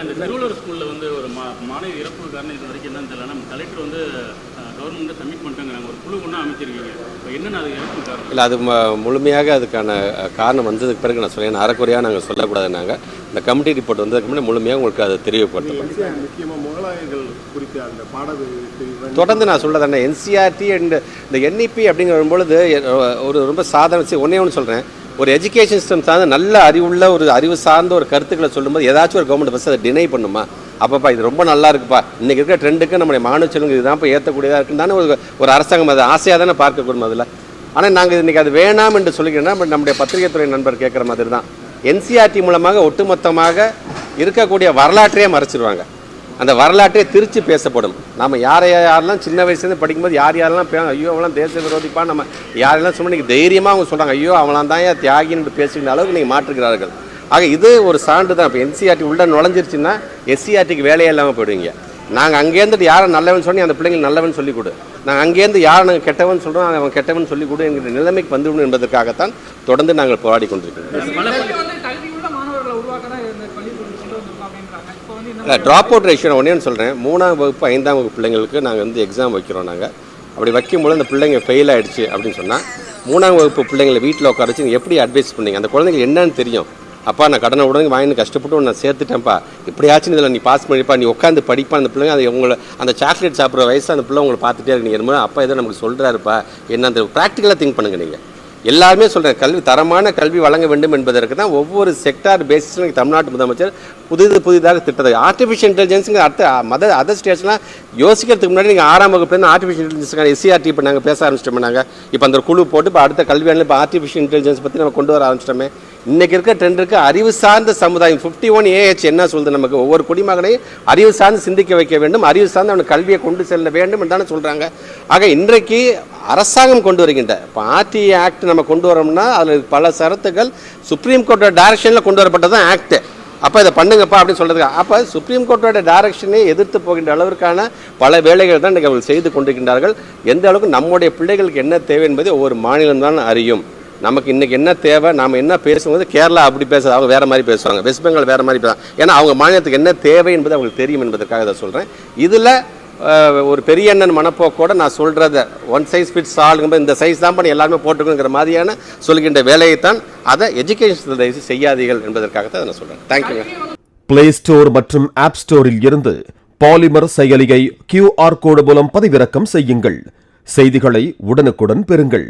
ஏன்னா இந்த திருவள்ளூர் ஸ்கூல்ல வந்து ஒரு மா மாணவி இறப்பு காரணம் இது வரைக்கும் என்னன்னு தெரியல. நம்ம கலெக்டர் வந்து கவர்மெண்ட் சப்மிட் பண்ணிட்டாங்க. ஒரு குழு ஒன்றா அமைச்சிருக்கீங்க. இப்போ என்னென்ன அது இறப்பு காரணம்? இல்லை அது ம- முழுமையாக அதுக்கான காரணம் வந்ததுக்கு பிறகு நான் சொல்லேன் அறக்குறையாக நாங்கள் சொல்லக்கூடாதுனாங்க இந்த கமிட்டி ரிப்போர்ட் வந்ததுக்கு முன்னாடி முழுமையாக உங்களுக்கு அதை தெரியப்படுத்தப்படும் முக்கியமாக முகலாயர்கள் குறித்த அந்த பாட பிரிவு தொடர்ந்து நான் சொல்கிறேன் என்சிஆர்டி அண்ட் இந்த என்இபி அப்படிங்கிற வரும்பொழுது அஹ், ஒரு ரொம்ப சாதாரண ஒண்ணே ஒன்று சொல்கிறேன் ஒரு எஜுகேஷன் சிஸ்டம் சார்ந்த நல்ல அறிவுள்ள ஒரு அறிவு சார்ந்த ஒரு கருத்துக்களை சொல்லும்போது ஏதாச்சும் ஒரு கவர்மெண்ட் பஸ் அதை டினை பண்ணுமா? அப்பப்பா இது ரொம்ப நல்லா இருக்குப்பா. இன்னைக்கு இருக்கிற ட்ரெண்டுக்கு நம்முடைய மாணவ செல்வங்க இதுதான் ஏற்றக்கூடியதாக இருக்குன்னு தானே ஒரு ஒரு அரசாங்கம் அதை ஆசையாக தானே பார்க்கக்கூடும் அதில். ஆனால் நாங்கள் இன்னைக்கு அது வேணாம் என்று சொல்லிக்கிறோம்னா நம்முடைய பத்திரிகை துறை நண்பர் கேட்குற மாதிரி தான் என்சிஆர்டி மூலமாக ஒட்டுமொத்தமாக இருக்கக்கூடிய வரலாற்றையே மறைச்சிருவாங்க. அந்த வரலாற்றே திருச்சி பேசப்படும். நம்ம யாரை யாரெல்லாம் சின்ன வயசுலேருந்து படிக்கும்போது யார் யாரெல்லாம் பே ஐயோ அவங்களாம் தேச விரோதிப்பா நம்ம யாரெல்லாம் சொன்னால் நீங்கள் தைரியமாக அவங்க சொல்கிறாங்க ஐயோ அவெல்லாம் தான் ஏன் தியாகின்னு பேசுகிற அளவுக்கு நீங்கள் மாற்றுகிறார்கள். ஆக இது ஒரு சான்று தான். இப்போ என்சிஆர்டி உள்ளே நுழைஞ்சிருச்சுன்னா எஸ்சிஆர்டிக்கு வேலையே இல்லாமல் போயிடுவீங்க. நாங்கள் அங்கேருந்து யாரை நல்லவன் சொன்னி அந்த பிள்ளைங்களுக்கு நல்லவன் சொல்லிக் கொடு. நாங்கள் அங்கேருந்து யார் நாங்கள் கெட்டவன் சொல்கிறோம் அவன் கெட்டவன் சொல்லிக் கொடு என்கிற நிலைமைக்கு வந்துவிடும் என்பதற்காகத்தான் தொடர்ந்து நாங்கள் போராடி கொண்டிருக்கிறோம் இதுவரைக்கும் வந்து தகுதியுள்ள மாணவர்களை உருவாக்க தான் இந்த பள்ளி கொண்டு வந்திருக்கோம் அப்படின்றாங்க இப்போ வந்து இந்த இல்லை ட்ராப் அவுட் ரேஷியோ ஒன்றே சொல்கிறேன் மூணாம் வகுப்பு ஐந்தாம் வகுப்பு பிள்ளைங்களுக்கு நாங்கள் வந்து எக்ஸாம் வைக்கிறோம் நாங்கள் அப்படி வைக்கும்போது அந்த பிள்ளைங்க ஃபெயில் ஆயிடுச்சு அப்படின்னு சொன்னால் மூணாம் வகுப்பு பிள்ளைங்களை வீட்டில் உட்கார வச்சு எப்படி அட்வைஸ் பண்ணீங்க? அந்த குழந்தைங்க என்னன்னு தெரியும். அப்பா நான் கடனை உடனே வாங்கி கஷ்டப்பட்டு நான் சேர்த்துட்டேன்ப்பா. இப்படியாச்சும் இதில் நீ பாஸ் பண்ணிப்பா. நீ உட்காந்து படிப்பா அந்த பிள்ளைங்க. அது உங்களை அந்த சாக்லேட் சாப்பிட்ற வயசு அந்த பிள்ளை உங்களை பார்த்துட்டே இருக்கு. நீங்கள் என்னமோ அப்பா ஏதோ நமக்கு சொல்கிறாருப்பா என்ன அந்த ப்ராக்டிக்கலாக திங்க் பண்ணுங்க நீங்கள் எல்லாருமே சொல்கிறேன் கல்வி தரமான கல்வி வழங்க வேண்டும் என்பதற்கு தான் ஒவ்வொரு செக்டார் பேசிஸில் தமிழ்நாட்டு முதலமைச்சர் புதிது புதிதாக திட்டத்தை ஆர்டிஃபிஷியல் இன்டெலிஜென்ஸுங்க அடுத்த மத அதர் ஸ்டேட்ஸ்லாம் யோசிக்கிறதுக்கு முன்னாடி நீங்கள் ஆறாம் வகுப்புலேருந்து ஆர்டிஃபிஷியல் இன்டெலிஜென்ஸுக்கான எஸ்சிஆர்டி இப்போ நாங்கள் பேச ஆரம்பிச்சிட்டோம் நாங்கள் இப்போ அந்த குழு போட்டு இப்போ அடுத்த கல்வியாண்டில் இப்போ ஆர்டிஃபிஷியல் இன்டெலிஜென்ஸ் பற்றி நம்ம கொண்டு வர ஆரம்பிச்சிட்டோமே. இன்னைக்கு இருக்க ட்ரெண்டுக்கு அறிவு சார்ந்த சமுதாயம் ஃபிஃப்டி ஒன் ஏஹெச் என்ன சொல்லுது நமக்கு? ஒவ்வொரு குடிமகனையும் அறிவு சார்ந்து சிந்திக்க வைக்க வேண்டும் அறிவு சார்ந்து அவனுக்கு கல்வியை கொண்டு செல்ல வேண்டும் என்று தானே சொல்கிறாங்க ஆக இன்றைக்கு அரசாங்கம் கொண்டு வருகின்ற இப்போ ஆர்டி ஆக்ட் நம்ம கொண்டு வரோம்னா அதில் பல சரத்துகள் சுப்ரீம் கோர்ட்டோட டைரக்ஷனில் கொண்டு வரப்பட்டது தான் ஆக்ட். அப்போ இதை பண்ணுங்கப்பா அப்படின்னு சொல்கிறதுக்கு அப்போ சுப்ரீம் கோர்ட்டோட டைரக்ஷனை எதிர்த்து போகின்ற அளவிற்கான பல வேலைகள் தான் நீங்கள் அவர்கள் செய்து கொண்டிருக்கின்றார்கள். எந்த அளவுக்கு நம்முடைய பிள்ளைகளுக்கு என்ன தேவை என்பதை ஒவ்வொரு மாநிலம் தான் அறியும். நமக்கு இன்றைக்கி என்ன தேவை நாம் என்ன பேசும்போது கேரளா அப்படி பேசுறது அவங்க வேறு மாதிரி பேசுவாங்க. வெஸ்ட் பெங்கால் வேறு மாதிரி பேசுவாங்க. ஏன்னா அவங்க மாநிலத்துக்கு என்ன தேவை என்பது அவங்களுக்கு தெரியும் என்பதற்காக இதை சொல்கிறேன் இதில் ஒரு பெரிய அண்ணன் மனப்போக்கோட நான் சொல்கிறத ஒன் சைஸ் ஃபிட்ஸ் ஆளுங்கும்போது இந்த சைஸ் தான் பண்ணி எல்லாருமே போட்டுக்கணுங்கிற மாதிரியான சொல்கின்ற வேலையைத்தான் அதை எஜுகேஷன் தயவு செய்யாதீர்கள் என்பதற்காகத்தான் நான் சொல்கிறேன் தேங்க்யூங்க பிளே ஸ்டோர் மற்றும் ஆப் ஸ்டோரில் இருந்து பாலிமர் செயலியை கியூஆர் கோடு மூலம் பதிவிறக்கம் செய்யுங்கள். செய்திகளை உடனுக்குடன் பெறுங்கள்.